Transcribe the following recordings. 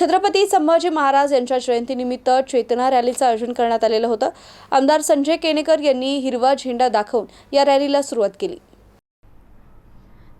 छत्रपती संभाजी महाराज यांच्या जयंतीनिमित्त चेतना रॅलीचं आयोजन करण्यात आलेलं होतं. आमदार संजय केनेकर यांनी हिरवा झेंडा दाखवून या रॅलीला सुरुवात केली.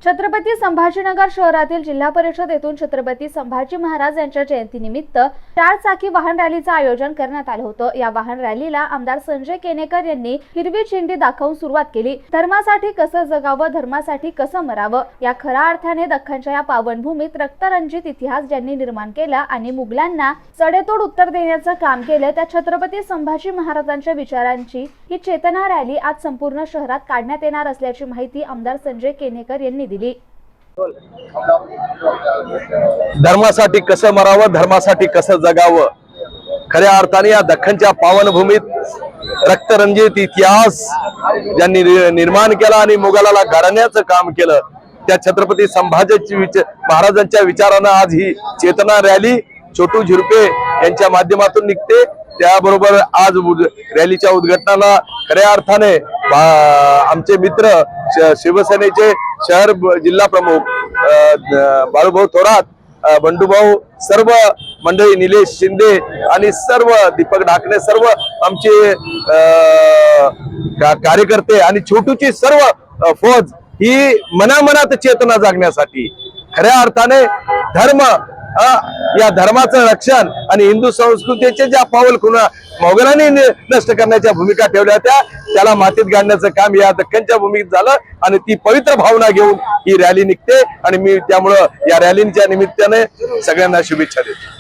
छत्रपती संभाजीनगर शहरातील जिल्हा परिषद येथून छत्रपती संभाजी महाराज यांच्या जयंतीनिमित्त चार चाकी वाहन रॅलीचं आयोजन करण्यात आलं होतं. या वाहन रॅलीला आमदार संजय केनेकर यांनी हिरवी झेंडी दाखवून सुरुवात केली. धर्मासाठी कसं जगावं धर्मासाठी कसं मरावं या खऱ्या अर्थाने दख्खनच्या या पावनभूमीत रक्तरंजित इतिहास ज्यांनी निर्माण केला आणि मुघलांना सडेतोड उत्तर देण्याचं काम केलं त्या छत्रपती संभाजी महाराजांच्या विचारांची ही चेतना रॅली आज संपूर्ण शहरात काढण्यात येणार असल्याची माहिती आमदार संजय केनेकर यांनी दिली. धर्मासाठी कसं मरावं धर्मासाठी कसं जगावं? खऱ्या अर्थाने या दख्खनच्या पावनभूमीत रक्तरंजित इतिहास ज्यांनी निर्माण केला आणि मुघलाला घडण्याचं काम केलं त्या छत्रपती संभाजी विच महाराजांच्या विचारानं आज ही चेतना रॅली छोटू झिरपे यांच्या माध्यमातून निघते. त्याबरोबर आज उद- रॅलीच्या उद्घाटनाला खऱ्या अर्थाने आमचे मित्र शिवसेनेचे शहर जिल्हा प्रमुख बाळूभाऊ थोरात बंडूभाऊ सर्व मंडळी निलेश शिंदे आणि सर्व दीपक ढाकणे सर्व आमचे का- कार्यकर्ते आणि छोटूची सर्व फौज ही मनामनात चेतना जागण्यासाठी. खऱ्या अर्थाने धर्म हा या धर्माचं रक्षण आणि हिंदू संस्कृतीचे ज्या पाऊल खुणा मोगलांनी नष्ट करण्याच्या भूमिका ठेवल्या होत्या त्याला मातीत गाडण्याचं काम या दख्खनच्या भूमीत झालं आणि ती पवित्र भावना घेऊन ही रॅली निघते. आणि मी त्यामुळं या रॅलीच्या निमित्ताने सगळ्यांना शुभेच्छा देतो.